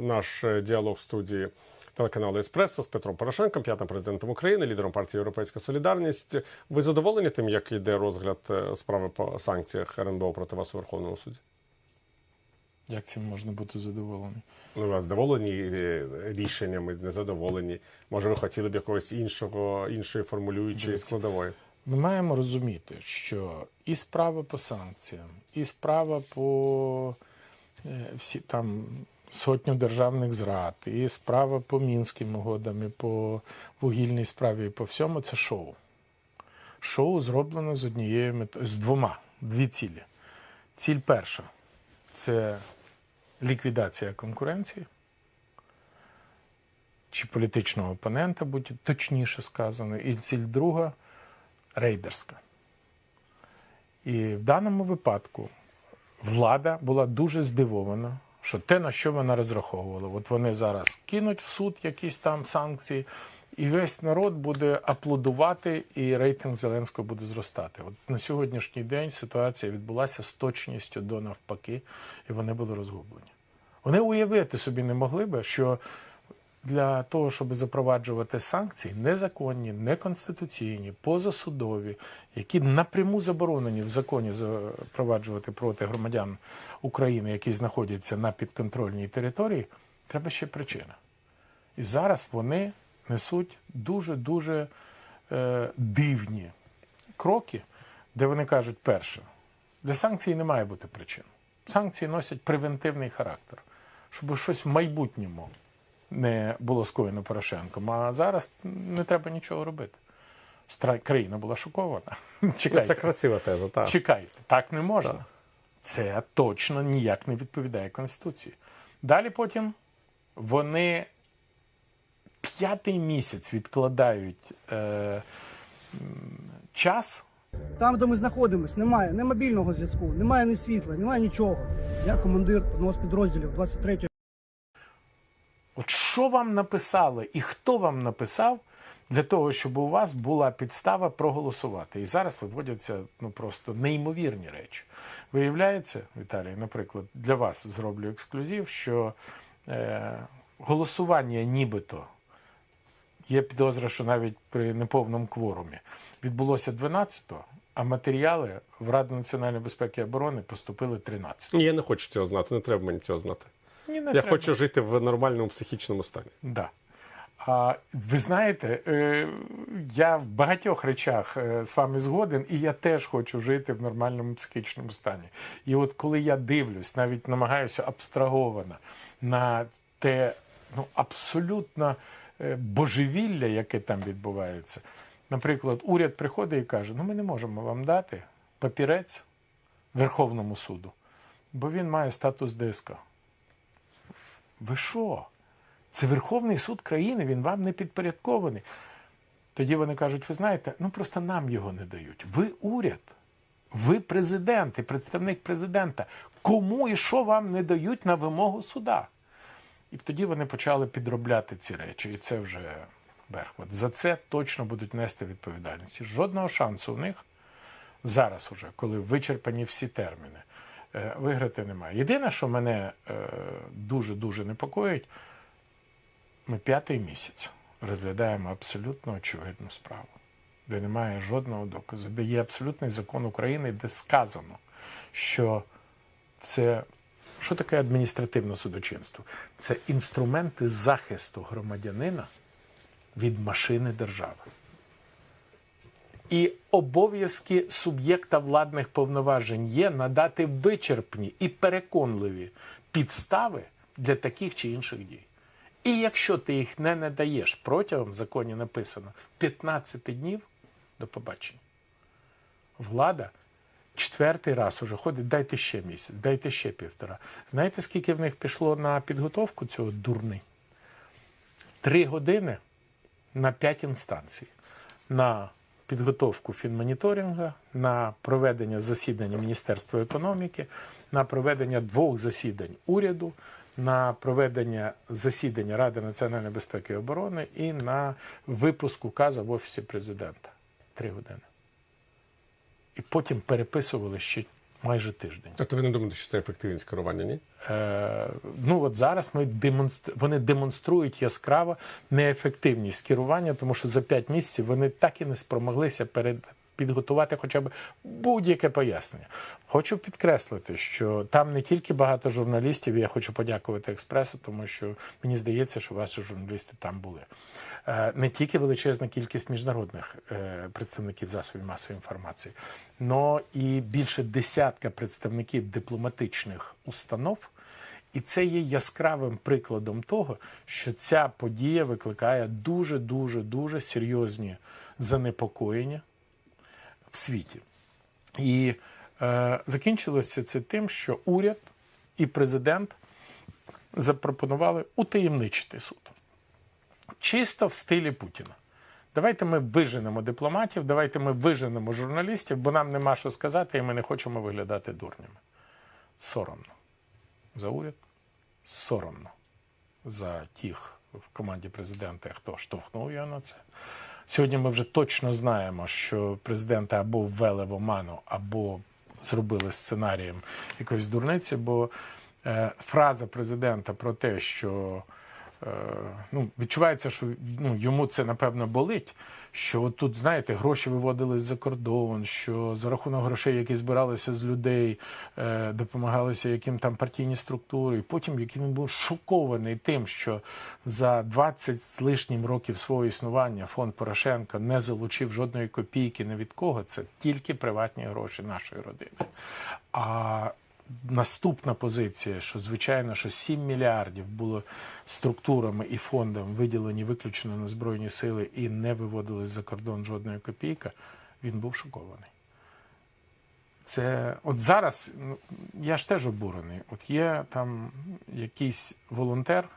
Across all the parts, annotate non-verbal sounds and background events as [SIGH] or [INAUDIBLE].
наш е, діалог в студії телеканалу Еспресо з Петром Порошенком, п'ятим президентом України, лідером партії Європейська Солідарність. Ви задоволені тим, як йде розгляд е, справи по санкціях РНБО проти вас у Верховному суді? Як цим можна бути задоволений? Ну, ви задоволені е, рішеннями, незадоволені? Може, ви хотіли б якогось іншого, іншої формулюючої складової? Ми маємо розуміти, що і справа по санкціям, і справа по всі там сотню державних зрад, і справа по мінським угодам, і по вугільній справі, і по всьому це шоу. Шоу зроблено з однією метою, з двома, дві цілі. Ціль перша це ліквідація конкуренції чи політичного опонента, будь точніше сказано, і ціль друга рейдерська. І в даному випадку влада була дуже здивована, що те, на що вона розраховувала, от вони зараз кинуть в суд якісь там санкції, і весь народ буде аплодувати, і рейтинг Зеленського буде зростати. От на сьогоднішній день ситуація відбулася з точністю до навпаки, і вони були розгублені. Вони уявити собі не могли би, що для того, щоб запроваджувати санкції, незаконні, неконституційні, позасудові, які напряму заборонені в законі запроваджувати проти громадян України, які знаходяться на підконтрольній території, треба ще причина. І зараз вони несуть дуже-дуже е, дивні кроки, де вони кажуть, перше, для санкцій не має бути причин. Санкції носять превентивний характер, щоб щось в майбутньому не було скоєно Порошенком. А зараз не треба нічого робити. Стра... Країна була шокована. [LAUGHS] Ну, Чекайте, Це красива теза, так. чекайте, так не можна. Так. Це точно ніяк не відповідає Конституції. Далі потім вони п'ятий місяць відкладають е, час Там, де ми знаходимося, немає ні мобільного зв'язку, немає ні світла, немає нічого. Я командир одного з підрозділів 23-ї От що вам написали і хто вам написав для того, щоб у вас була підстава проголосувати? І зараз виводяться ну просто неймовірні речі. Виявляється, Віталій, наприклад, для вас зроблю ексклюзив, що е, голосування нібито є підозра, що навіть при неповному кворумі відбулося 12-го, а матеріали в Раду національної безпеки і оборони поступили 13-го. Ні, я не хочу цього знати, не треба мені цього знати. Ні, не Я треба. хочу жити в нормальному психічному стані. Да. А ви знаєте, е, я в багатьох речах е, з вами згоден, і я теж хочу жити в нормальному психічному стані. І от коли я дивлюсь, навіть намагаюся абстраговано на те ну, абсолютно е, божевілля, яке там відбувається. Наприклад, уряд приходить і каже: ну ми не можемо вам дати папірець Верховному суду, бо він має статус ДСК. Ви що? Це Верховний суд країни, він вам не підпорядкований. Тоді вони кажуть: ви знаєте, ну просто нам його не дають. Ви уряд, ви президент і представник президента. Кому і що вам не дають на вимогу суда? І тоді вони почали підробляти ці речі, і це вже Берхват. За це точно будуть нести відповідальність. Жодного шансу у них зараз, уже, коли вичерпані всі терміни, виграти немає. Єдине, що мене е, дуже-дуже непокоїть, ми п'ятий місяць розглядаємо абсолютно очевидну справу, де немає жодного доказу, де є абсолютний закон України, де сказано, що це що таке адміністративне судочинство? Це інструменти захисту громадянина від машини держави. І обов'язки суб'єкта владних повноважень є надати вичерпні і переконливі підстави для таких чи інших дій. І якщо ти їх не надаєш протягом в законі написано 15 днів до побачення, влада четвертий раз уже ходить, дайте ще місяць, дайте ще півтора. Знаєте, скільки в них пішло на підготовку цього дурни? Три години на п'ять інстанцій. На підготовку фінмоніторинга, на проведення засідання Міністерства економіки, на проведення двох засідань уряду, на проведення засідання Ради національної безпеки і оборони і на випуск указа в Офісі президента. Три години. І потім переписували ще майже тиждень. Тобто ви не думаєте, що це ефективність керування, ні? Е, ну от зараз ми демонстру... вони демонструють яскраво неефективність керування, тому що за 5 місяців вони так і не спромоглися перед. Підготувати хоча б будь-яке пояснення. Хочу підкреслити, що там не тільки багато журналістів, я хочу подякувати експресу, тому що мені здається, що ваші журналісти там були. Е, Не тільки величезна кількість міжнародних е, представників засобів масової інформації, але і більше десятка представників дипломатичних установ. І це є яскравим прикладом того, що ця подія викликає дуже дуже дуже серйозні занепокоєння в світі. І е, закінчилося це тим, що уряд і президент запропонували утаємничити суд. Чисто в стилі Путіна. Давайте ми виженемо дипломатів, давайте ми виженемо журналістів, бо нам нема що сказати, і ми не хочемо виглядати дурнями. Соромно за уряд, соромно за тих в команді президента, хто штовхнув його на це. Сьогодні ми вже точно знаємо, що президента або ввели в оману, або зробили сценарієм якоїсь дурниці, бо е, фраза президента про те, що ну, відчувається, що ну, йому це напевно болить. Що тут, знаєте, гроші виводились за кордон, що за рахунок грошей, які збиралися з людей, е, допомагалися яким там партійні структури. І потім, який він був шокований тим, що за 20 з лишнім років свого існування фонд Порошенка не залучив жодної копійки ні від кого. Це тільки приватні гроші нашої родини. А Наступна позиція, що звичайно, що 7 мільярдів було структурами і фондом виділені виключно на збройні сили і не виводились за кордон жодної копійка, він був шокований. Це от зараз ну, я ж теж обурений. От є там якийсь волонтер,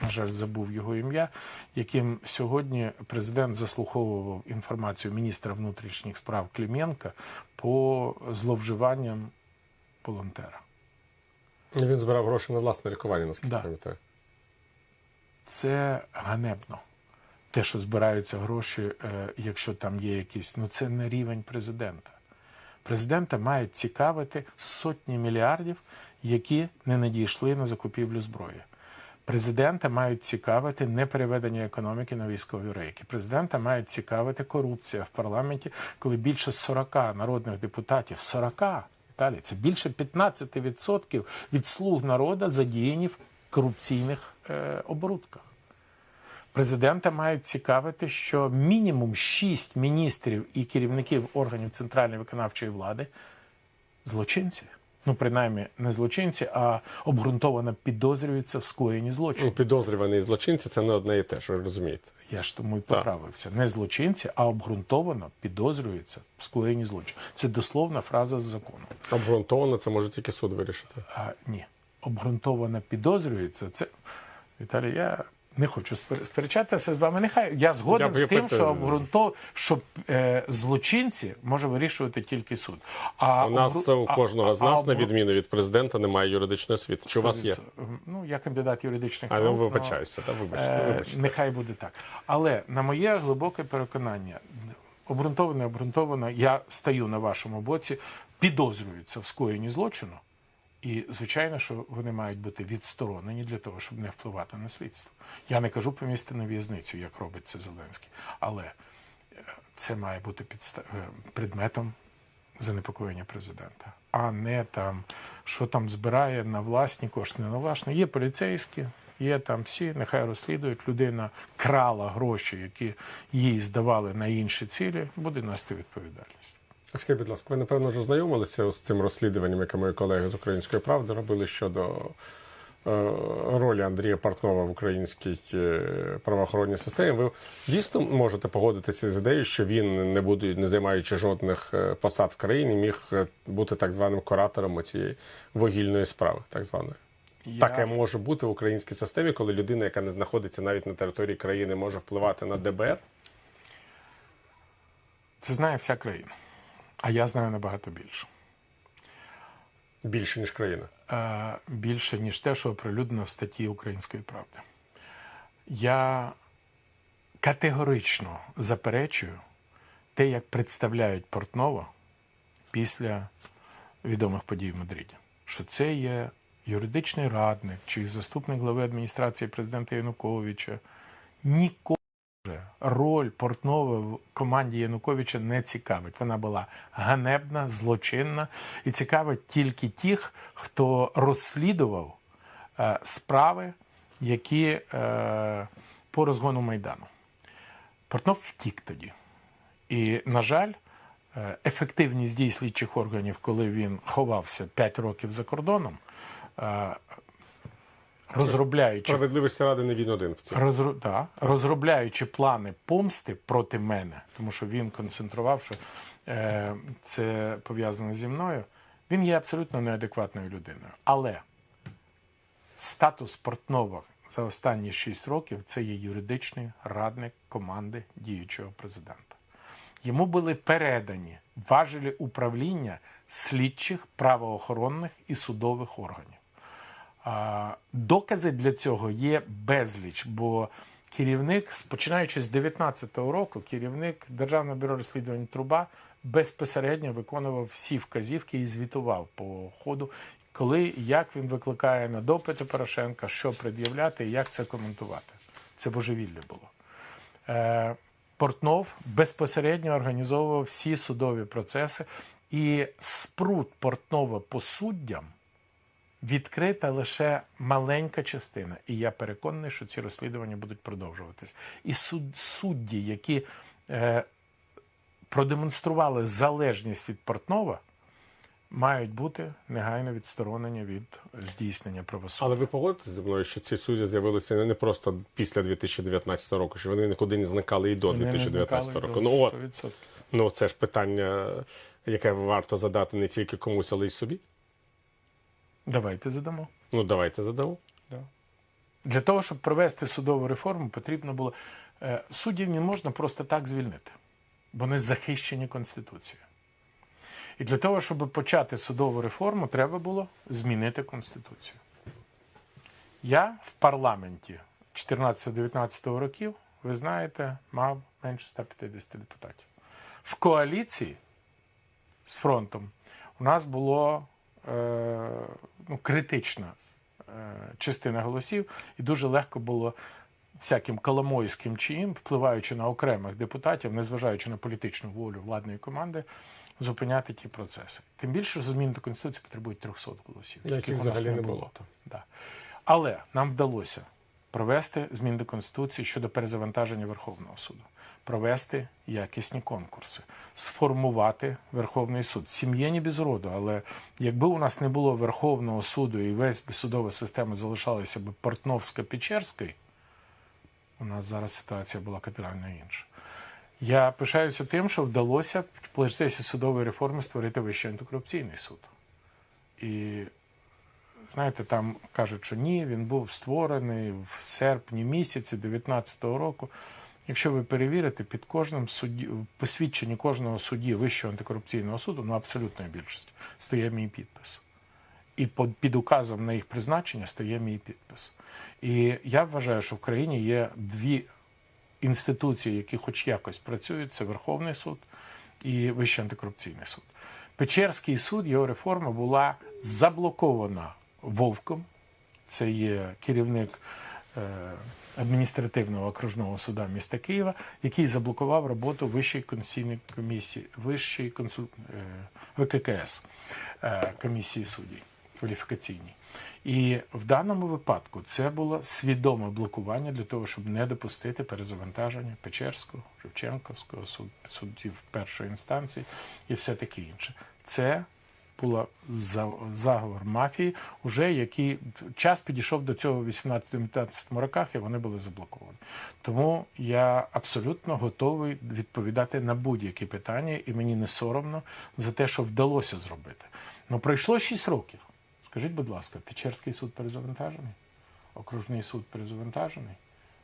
на жаль, забув його ім'я, яким сьогодні президент заслуховував інформацію міністра внутрішніх справ Клименка по зловживанням волонтера. Він збирав гроші на власне лікування, наскільки Да. пам'ятаю. Це ганебно. Те, що збираються гроші, е, якщо там є якісь, ну це не рівень президента. Президента мають цікавити сотні мільярдів, які не надійшли на закупівлю зброї. Президента мають цікавити не переведення економіки на військові рейки. Президента мають цікавити корупція в парламенті, коли більше 40 народних депутатів 40, Віталій, це більше 15% від слуг народу задіяні в корупційних е, оборудках. Президента мають цікавити, що мінімум 6 міністрів і керівників органів центральної виконавчої влади злочинці. Ну, принаймні, не злочинці, а обґрунтовано підозрюються в скоєнні злочину. Ну, підозрювані злочинці це не одне і те, що розумієте. Я ж тому і поправився. Не злочинці, а обґрунтовано підозрюються в скоєнні злочину. Це дословна фраза з закону. Обґрунтовано це може тільки суд вирішити. А ні, обґрунтовано підозрюється. Це Віталій, я не хочу спер- сперечатися з вами. Нехай я згоден Я з тим, питаю. що обґрунтов, що е, злочинці може вирішувати тільки суд. А У нас у а- кожного з нас, а на відміну від президента, немає юридичної освіти. Чи у вас є? Ну, я кандидат юридичних А наук. ну вибачаюся, так, вибачте, Е, вибачте. Нехай буде так. Але на моє глибоке переконання, обґрунтовано, обґрунтовано, я стаю на вашому боці, підозрюються в скоєнні злочину. І, звичайно, що вони мають бути відсторонені для того, щоб не впливати на слідство. Я не кажу помісти на в'язницю, як робить це Зеленський. Але е, це має бути підста- е, предметом занепокоєння президента, а не там, що там збирає на власні кошти, не на власні. Є поліцейські, є там всі, нехай розслідують. Людина крала гроші, які їй здавали на інші цілі, буде нести відповідальність. Скажіть, будь ласка, ви напевно вже знайомилися з цим розслідуванням, яке мої колеги з української правди робили щодо е, ролі Андрія Портнова в українській е, правоохоронній системі. Ви дійсно можете погодитися з ідеєю, що він, не буде, не займаючи жодних е, посад в країні, міг бути так званим куратором цієї вугільної справи, так званої. Я... Таке може бути в українській системі, коли людина, яка не знаходиться навіть на території країни, може впливати на ДБР. Це знає вся країна, а я знаю набагато більше. Більше ніж країна. Е, більше, ніж те, що оприлюднено в статті Української правди. Я категорично заперечую те, як представляють Портнова після відомих подій в Мадриді, що це є юридичний радник чи заступник глави адміністрації президента Януковича. Ніколи роль Портнова в команді Януковича не цікавить. Вона була ганебна, злочинна і цікавить тільки тих, хто розслідував е, справи, які е, по розгону Майдану. Портнов втік тоді. І, на жаль, е, ефективність дій слідчих органів, коли він ховався 5 років за кордоном, розробляючи Справедливості ради не він один в цьому. Розру... Да. Розробляючи плани помсти проти мене, тому що він концентрував, що е, це пов'язано зі мною, він є абсолютно неадекватною людиною. Але статус Портнова за останні 6 років це є юридичний радник команди діючого президента. Йому були передані важелі управління слідчих, правоохоронних і судових органів. Докази для цього є безліч, бо керівник, починаючи з 2019 року, керівник Державного бюро розслідувань Труба безпосередньо виконував всі вказівки і звітував по ходу, коли як він викликає на допити Порошенка, що пред'являти і як це коментувати. Це божевілля було. Е, Портнов безпосередньо організовував всі судові процеси, і спрут Портнова по суддям відкрита лише маленька частина. І я переконаний, що ці розслідування будуть продовжуватись. І суд, судді, які е, продемонстрували залежність від Портнова, мають бути негайно відсторонені від здійснення правосуддя. Але ви погодитесь зі мною, що ці судді з'явилися не просто після 2019 року, що вони нікуди не зникали і до Вони не 2019 зникали року. до Ну от ну це ж питання, яке варто задати не тільки комусь, але й собі. Давайте задамо. Ну давайте задамо. Да. Для того, щоб провести судову реформу, потрібно було е, суддів не можна просто так звільнити, бо вони захищені Конституцією. І для того, щоб почати судову реформу, треба було змінити Конституцію. Я в парламенті 14-19 років, ви знаєте, мав менше 150 депутатів. В коаліції з фронтом у нас було ну, критична е, частина голосів, і дуже легко було всяким коломойським чиїм, впливаючи на окремих депутатів, незважаючи на політичну волю владної команди, зупиняти ті процеси. Тим більше, змін до Конституції потребують 300 голосів, Яких яких взагалі не було. Да. Але нам вдалося провести зміни до Конституції щодо перезавантаження Верховного суду, провести якісні конкурси, сформувати Верховний суд. Сім'є не без роду, але якби у нас не було Верховного суду і весь судова система залишалася б Портновсько-Печерською, у нас зараз ситуація була капітально інша. Я пишаюся тим, що вдалося в процесі судової реформи створити Вищий антикорупційний суд. І знаєте, там кажуть, що ні, він був створений в серпні місяці 19-го року. Якщо ви перевірите, під кожним судді, посвідченні кожного судді Вищого антикорупційного суду, ну абсолютної більшості, стоїть мій підпис. І під, указом на їх призначення стоїть мій підпис. І я вважаю, що в країні є дві інституції, які хоч якось працюють: це Верховний суд і Вищий антикорупційний суд. Печерський суд, його реформа була заблокована Вовком, це є керівник е, адміністративного окружного суда міста Києва, який заблокував роботу Вищої конституційної комісії, Вищої консуль... е, ВККС е, комісії суддів кваліфікаційній. І в даному випадку це було свідоме блокування для того, щоб не допустити перезавантаження Печерського, Шевченківського суд, суддів першої інстанції і все таке інше. Це була за- заговор мафії, уже який час підійшов до цього в 18-19 роках, і вони були заблоковані. Тому я абсолютно готовий відповідати на будь-які питання, і мені не соромно за те, що вдалося зробити. Ну пройшло 6 років. Скажіть, будь ласка, Печерський суд перезавантажений, окружний суд перезавантажений,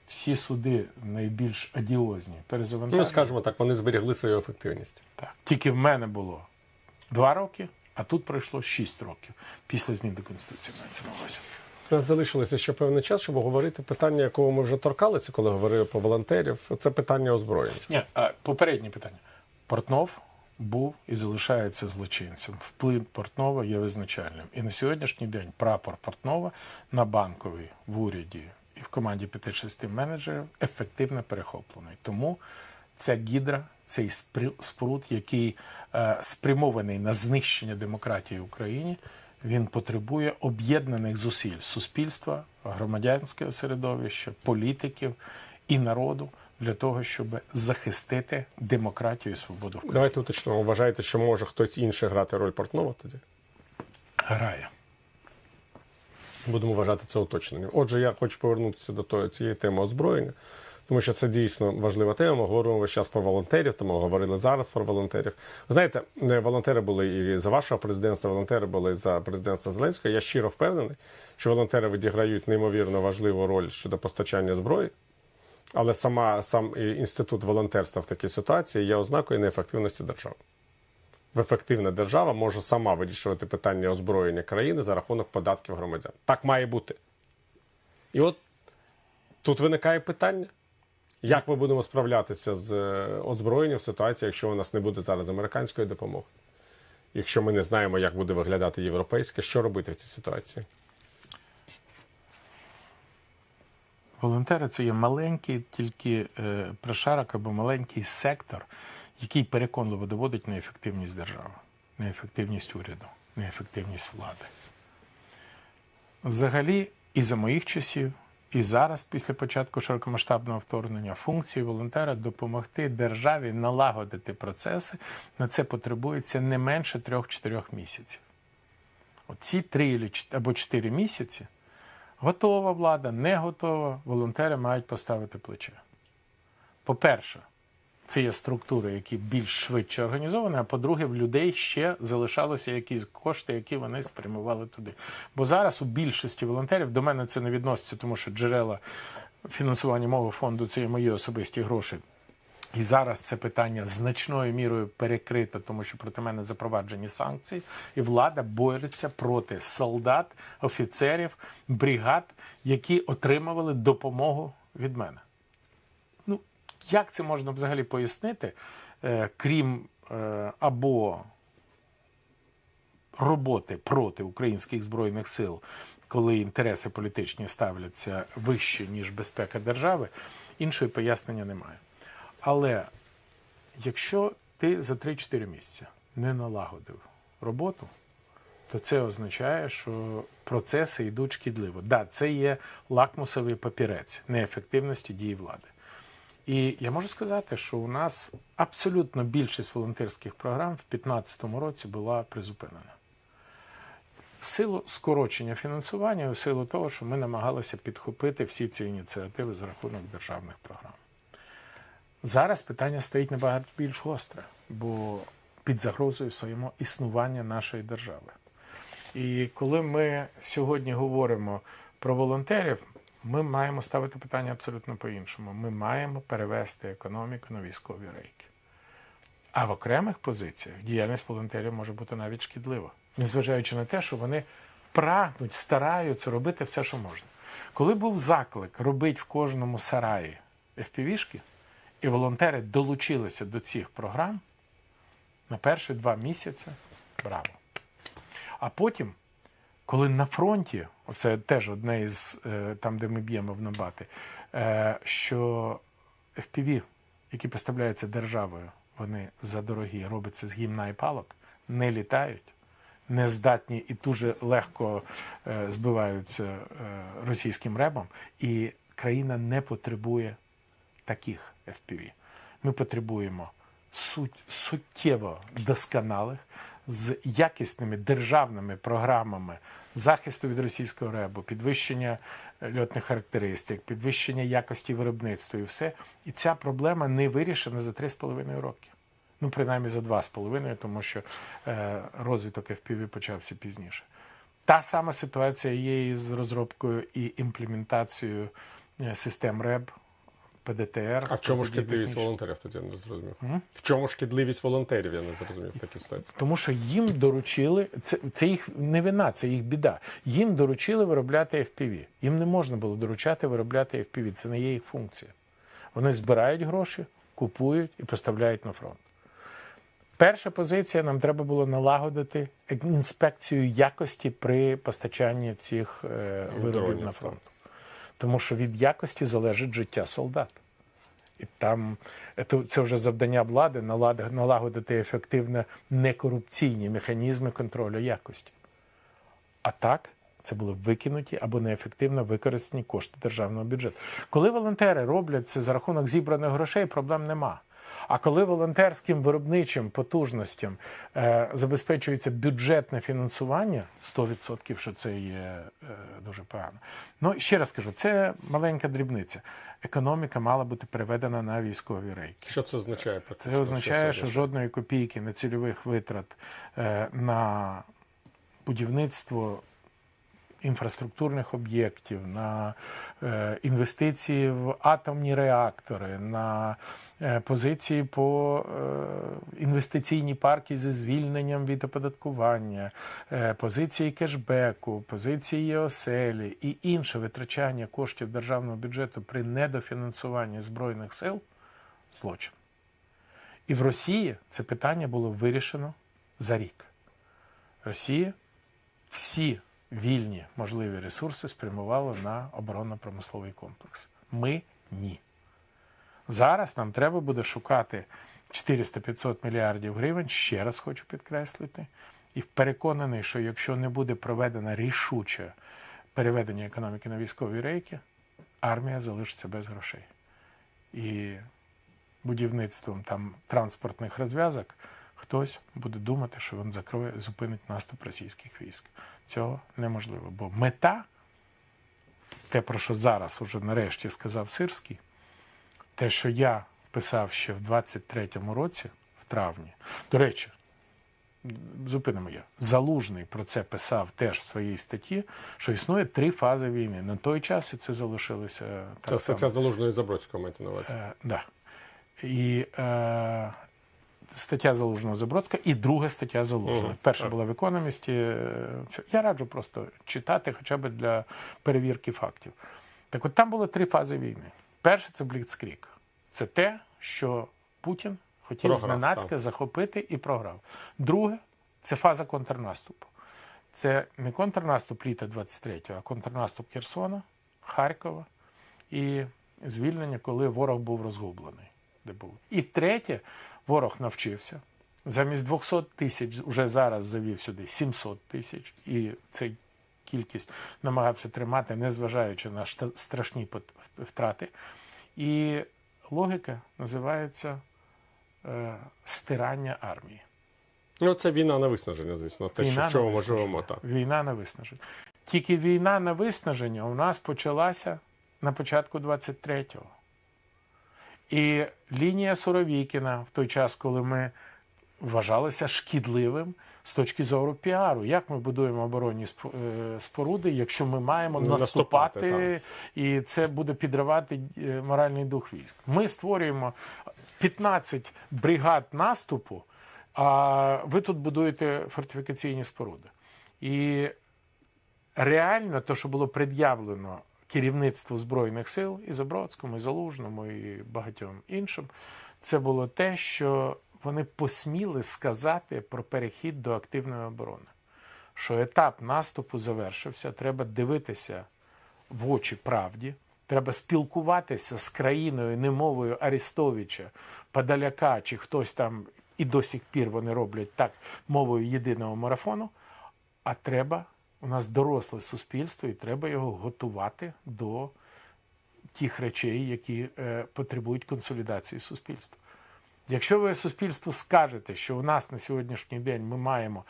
всі суди найбільш адіозні перезавантажені. Ну скажімо так, вони зберігли свою ефективність. Так. Тільки в мене було два роки, а тут пройшло шість років після змін до Конституції. мається на увазі. У нас залишилося ще певний час, щоб говорити питання, якого ми вже торкалися, коли говорили про волонтерів. Це питання озброєння. Ні, а, попереднє питання. Портнов був і залишається злочинцем. Вплив Портнова є визначальним. І на сьогоднішній день прапор Портнова на банковій в уряді і в команді 5-6 менеджерів ефективно перехоплений. Тому ця гідра, цей спрут, який е, спрямований на знищення демократії в Україні, він потребує об'єднаних зусиль суспільства, громадянського середовища, політиків і народу для того, щоб захистити демократію і свободу в. Давайте уточнимо. Вважаєте, що може хтось інший грати роль Портнова тоді? Грає. Будемо вважати це уточненням. Отже, я хочу повернутися до цієї теми озброєння, тому що це дійсно важлива тема. Ми говоримо весь час про волонтерів, тому говорили зараз про волонтерів. Ви знаєте, е, волонтери були і за вашого президентства, волонтери були за президентства Зеленського. Я щиро впевнений, що волонтери відіграють неймовірно важливу роль щодо постачання зброї. Але сама сам інститут волонтерства в такій ситуації є ознакою неефективності держави. Ефективна держава може сама вирішувати питання озброєння країни за рахунок податків громадян. Так має бути. І от тут виникає питання, як ми будемо справлятися з е, озброєнням в ситуації, якщо у нас не буде зараз американської допомоги. Якщо ми не знаємо, як буде виглядати європейське, що робити в цій ситуації? Волонтери це є маленький тільки е, прошарок або маленький сектор, який переконливо доводить неефективність держави, неефективність уряду, неефективність влади. Взагалі, і за моїх часів, і зараз, після початку широкомасштабного вторгнення, функції волонтера допомогти державі налагодити процеси. На це потребується не менше 3-4 місяців. Оці 3 або 4 місяці готова влада, не готова, волонтери мають поставити плече. По-перше, це є структури, які більш швидше організовані, а по-друге, в людей ще залишалися якісь кошти, які вони спрямували туди. Бо зараз у більшості волонтерів до мене це не відноситься, тому що джерела фінансування мого фонду це є мої особисті гроші. І зараз це питання значною мірою перекрито, тому що проти мене запроваджені санкції, і влада бореться проти солдат, офіцерів, бригад, які отримували допомогу від мене. Як це можна взагалі пояснити, е, крім е, або роботи проти українських збройних сил, коли інтереси політичні ставляться вище, ніж безпека держави, іншої пояснення немає. Але якщо ти за 3-4 місяці не налагодив роботу, то це означає, що процеси йдуть шкідливо. Да, це є лакмусовий папірець неефективності дії влади. І я можу сказати, що у нас абсолютно більшість волонтерських програм в 2015 році була призупинена. В силу скорочення фінансування, в силу того, що ми намагалися підхопити всі ці ініціативи за рахунок державних програм. Зараз питання стоїть набагато більш гостре, бо під загрозою своєму існування нашої держави. І коли ми сьогодні говоримо про волонтерів, ми маємо ставити питання абсолютно по-іншому. Ми маємо перевести економіку на військові рейки. А в окремих позиціях діяльність волонтерів може бути навіть шкідлива, незважаючи на те, що вони прагнуть, стараються робити все, що можна. Коли був заклик робити в кожному сараї FPV-шки, і волонтери долучилися до цих програм на перші два місяці. Браво! А потім, коли на фронті, оце теж одне із е, там, де ми б'ємо в набати, е, що FPV, які поставляються державою, вони задорогі, робиться з гімна і палок, не літають, не здатні і дуже легко е, збиваються російським ребом, і країна не потребує таких FPV. Ми потребуємо суть, суттєво досконалих з якісними державними програмами захисту від російського ребу, підвищення е, льотних характеристик, підвищення якості виробництва і все. І ця проблема не вирішена за 3,5 роки. Ну, принаймні за 2,5, тому що е, розвиток FPV почався пізніше. Та сама ситуація є і з розробкою і імплементацією е, систем РЕБ, ПДТР. А в чому шкідливість волонтерів тоді я не зрозумів? М? В чому шкідливість волонтерів, я не зрозумів в такій ситуації. Тому що їм доручили, це, це їх не вина, це їх біда. Їм доручили виробляти FPV. Їм не можна було доручати виробляти FPV. Це не є їх функція. Вони збирають гроші, купують і поставляють на фронт. Перша позиція нам треба було налагодити інспекцію якості при постачанні цих е, виробів на фронт. Тому що від якості залежить життя солдат. І там е, це вже завдання влади налагодити ефективно некорупційні механізми контролю якості. А так це були викинуті або неефективно використані кошти державного бюджету. Коли волонтери роблять це за рахунок зібраних грошей, проблем нема. А коли волонтерським виробничим потужностям е, забезпечується бюджетне фінансування, 100% що це є е, дуже погано. Ну ще раз кажу, це маленька дрібниця. Економіка мала бути переведена на військові рейки. Що це означає? Це означає, що жодної копійки нецільових витрат е, на будівництво інфраструктурних об'єктів, на е, інвестиції в атомні реактори, на е, позиції по е, інвестиційні парки зі звільненням від оподаткування, позиції кешбеку, позиції оселі і інше витрачання коштів державного бюджету при недофінансуванні збройних сил злочин. І в Росії це питання було вирішено за рік. Росія всі вільні можливі ресурси спрямувала на оборонно-промисловий комплекс. Ми ні. Зараз нам треба буде шукати 400-500 мільярдів гривень, ще раз хочу підкреслити, і переконаний, що якщо не буде проведено рішуче переведення економіки на військові рейки, армія залишиться без грошей. І будівництвом там транспортних розв'язок хтось буде думати, що він закроє, зупинить наступ російських військ. Цього неможливо. Бо мета, те, про що зараз уже нарешті сказав Сирський, те, що я писав ще в 23-му році, в травні. До речі, зупинимо я. Залужний про це писав теж в своїй статті, що існує три фази війни. На той час і це залишилося Це так само. стаття залужної Забродського маєте на увазі. Е, да. І е, стаття Залужного Забродська і друга стаття Залужного. Мгм. Перша Так. була в економісті. е, Я раджу просто читати хоча б для перевірки фактів. Так от там було три фази війни. Перше це Бліцкрік. Це те, що Путін хотів Програв, зненацька так. захопити і програв. Друге це фаза контрнаступу. Це не контрнаступ літа 23-го, а контрнаступ Херсона, Харкова і звільнення, коли ворог був розгублений. Де був. І третє, ворог навчився. Замість 200 тисяч вже зараз завів сюди 700 тисяч, і цей кількість намагався тримати, незважаючи на страшні втрати. І логіка називається е, стирання армії. Ну, це війна на виснаження, звісно. Те, що, Війна в чому живемо. Війна на виснаження. Тільки війна на виснаження у нас почалася на початку 23-го. І лінія Суровікіна в той час, коли ми вважалися шкідливим з точки зору піару. Як ми будуємо оборонні е, споруди, якщо ми маємо Ну, наступати, наступати, і це буде підривати е, моральний дух військ? Ми створюємо 15 бригад наступу, а ви тут будуєте фортифікаційні споруди. І реально те, що було пред'явлено керівництву Збройних сил і Забродському, і Залужному, і багатьом іншим, це було те, що вони посміли сказати про перехід до активної оборони. Що етап наступу завершився, треба дивитися в очі правді, треба спілкуватися з країною, не мовою Арестовича, Подаляка чи хтось там, і до сих пір вони роблять так мовою єдиного марафону. А треба, у нас доросле суспільство, і треба його готувати до тих речей, які е, потребують консолідації суспільства. Якщо ви суспільству скажете, що у нас на сьогоднішній день ми маємо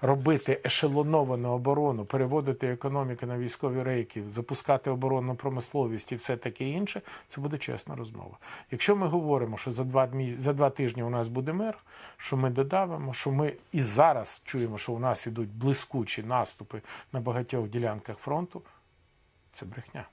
робити ешелоновану оборону, переводити економіку на військові рейки, запускати оборонну промисловість і все таке інше, це буде чесна розмова. Якщо ми говоримо, що за два дні за два тижні у нас буде мир, що ми додавимо, що ми і зараз чуємо, що у нас ідуть блискучі наступи на багатьох ділянках фронту, це брехня.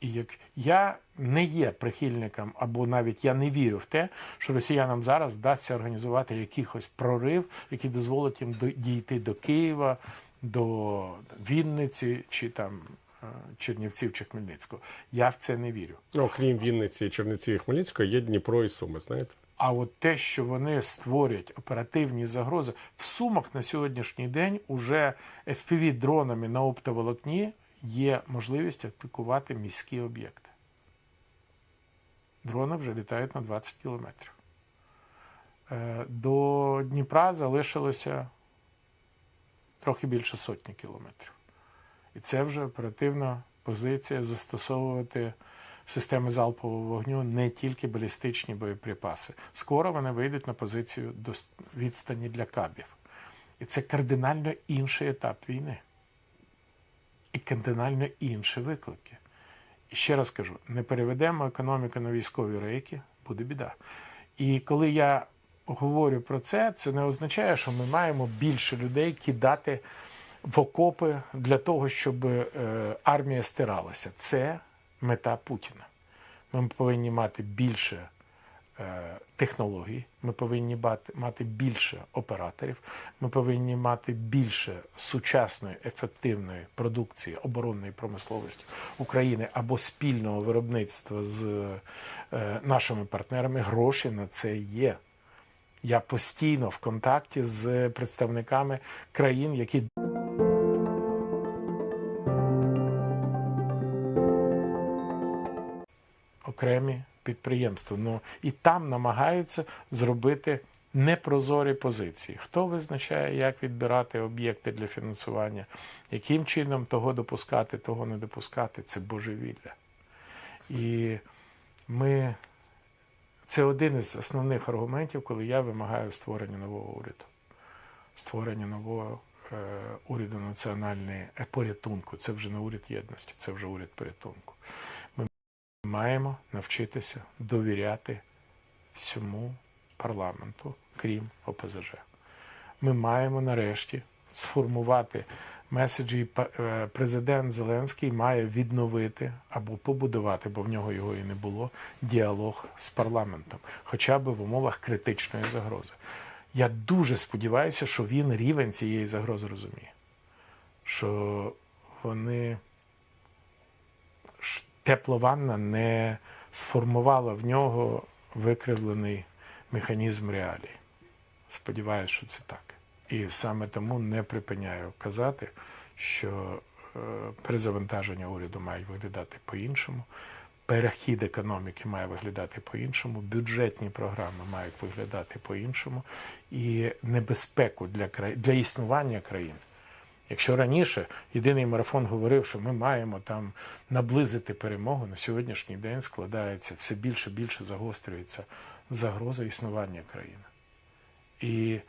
І як я не є прихильником, або навіть я не вірю в те, що росіянам зараз вдасться організувати якийсь прорив, який дозволить їм дійти до Києва, до Вінниці чи там е, Чернівців чи Хмельницького. Я в це не вірю. Ну, Окрім Вінниці, Черниці і Хмельницького, є Дніпро і Суми, знаєте? А от те, що вони створюють оперативні загрози, в сумах на сьогоднішній день уже fpv дронами на оптоволокні є можливість атакувати міські об'єкти. Дрони вже літають на 20 кілометрів. Е, До Дніпра залишилося трохи більше сотні кілометрів. І це вже оперативна позиція застосовувати системи залпового вогню не тільки балістичні боєприпаси. Скоро вони вийдуть на позицію до відстані для кабів. І це кардинально інший етап війни. І кардинально інші виклики. І ще раз кажу: не переведемо економіку на військові рейки, буде біда. І коли я говорю про це, це не означає, що ми маємо більше людей кидати в окопи для того, щоб е, армія стиралася. Це мета Путіна. Ми повинні мати більше технологій, ми повинні мати більше операторів, ми повинні мати більше сучасної ефективної продукції оборонної промисловості України або спільного виробництва з е, нашими партнерами. Гроші на це є. Я постійно в контакті з представниками країн, які окремі підприємства. Ну і там намагаються зробити непрозорі позиції. Хто визначає, як відбирати об'єкти для фінансування, яким чином того допускати, того не допускати, це божевілля. І ми це один із основних аргументів, коли я вимагаю створення нового уряду, створення нового е, уряду національної е, порятунку. Це вже не уряд єдності, це вже уряд порятунку. Маємо навчитися довіряти всьому парламенту, крім ОПЗЖ. Ми маємо нарешті сформувати меседжі. е, Президент Зеленський має відновити або побудувати, бо в нього його і не було, діалог з парламентом, хоча б в умовах критичної загрози. Я дуже сподіваюся, що він рівень цієї загрози розуміє. Що вони тепла ванна не сформувала в нього викривлений механізм реалій. Сподіваюся, що це так. І саме тому не припиняю казати, що е, перезавантаження уряду має виглядати по-іншому, перехід економіки має виглядати по-іншому, бюджетні програми мають виглядати по-іншому, і небезпеку для, кра... для існування країн. Якщо раніше єдиний марафон говорив, що ми маємо там наблизити перемогу, на сьогоднішній день складається все більше і більше загострюється загроза існування країни. І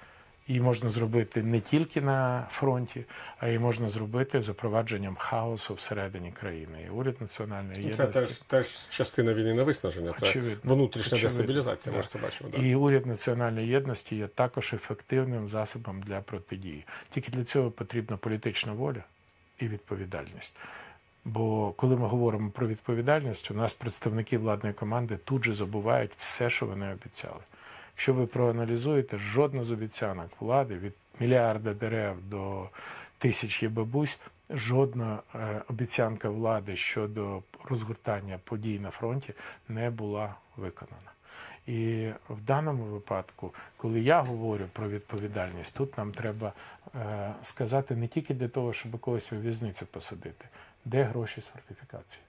її можна зробити не тільки на фронті, а й можна зробити запровадженням хаосу всередині країни. І уряд національної Ну, Це теж, теж частина війни на виснаження. Це Очевидно. внутрішня Очевидно. дестабілізація, Да. ми ж це бачимо. Да. І уряд національної єдності є також ефективним засобом для протидії. Тільки для цього потрібна політична воля і відповідальність. Бо коли ми говоримо про відповідальність, у нас представники владної команди тут же забувають все, що вони обіцяли. Якщо ви проаналізуєте, жодна з обіцянок влади від мільярда дерев до тисячі бабусь, жодна е, обіцянка влади щодо розгортання подій на фронті не була виконана. І в даному випадку, коли я говорю про відповідальність, тут нам треба е, сказати не тільки для того, щоб когось у в'язницю посадити, де гроші з фортифікації,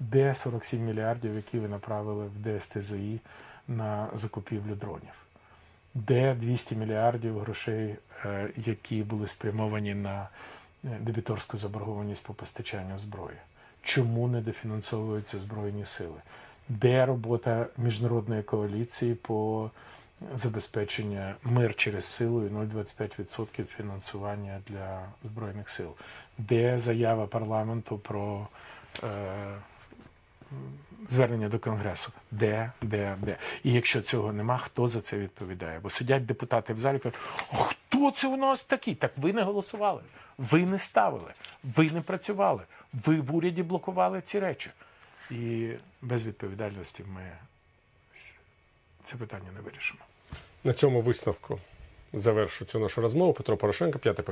де 47 мільярдів, які ви направили в ДСТЗІ на закупівлю дронів, де 200 мільярдів грошей, е, які були спрямовані на е, дебіторську заборгованість по постачанню зброї. Чому не дофінансовуються збройні сили? Де робота міжнародної коаліції по забезпечення мир через силу і 0,25% фінансування для збройних сил? Де заява парламенту про е, звернення до Конгресу? Де, де, де? І якщо цього нема, хто за це відповідає? Бо сидять депутати в залі кажуть, хто це у нас такий? Так ви не голосували, ви не ставили, ви не працювали, ви в уряді блокували ці речі. І без відповідальності ми це питання не вирішимо. На цьому висновку завершу цю нашу розмову. Петро Порошенко, п'ятий